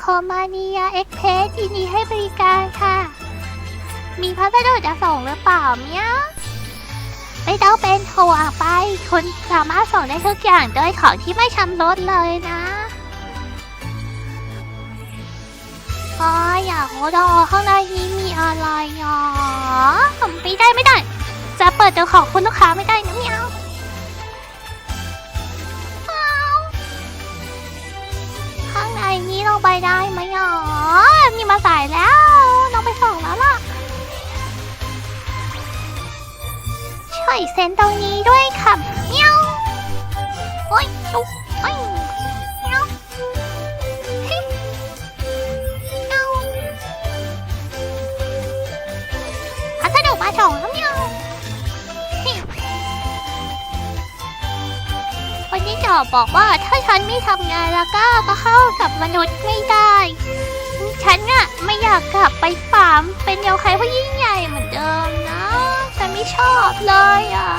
โคมาเนียเอ็กเพสยินดีให้บริการค่ะ มีพัสดุจะส่งหรือเปล่าเมียไม่ต้องเป็นโทรไป คุณสามารถส่งได้ทุกอย่างโดยของที่ไม่ชำรุดเลยนะอ๋ออยากรู้ดอข้างในนี้มีอะไรอะไม่ได้ไม่ได้ จะเปิดตัวของคุณลูกค้าไม่ได้ นนี้ลงไปได้ไหมอ๋อมีมาสายแล้วน้องไปส่งแล้วล่ะ ช่วยเซ็นตรงนี้ด้วยค่ะเมียวโอ้ยตุ๊โอ้ยเมียวเฮ้ยเมียวพัสดุมาส่งแล้ว คนที่จอบอกว่าถ้าฉันไม่ทำงานแล้วก็ก็เข้ากับมนุษย์ไม่ได้ ฉันอะไม่อยากกลับไปฟาร์มเป็นเยาใครผู้ยิ่งใหญ่เหมือนเดิมนะ ฉันไม่ชอบเลยอะ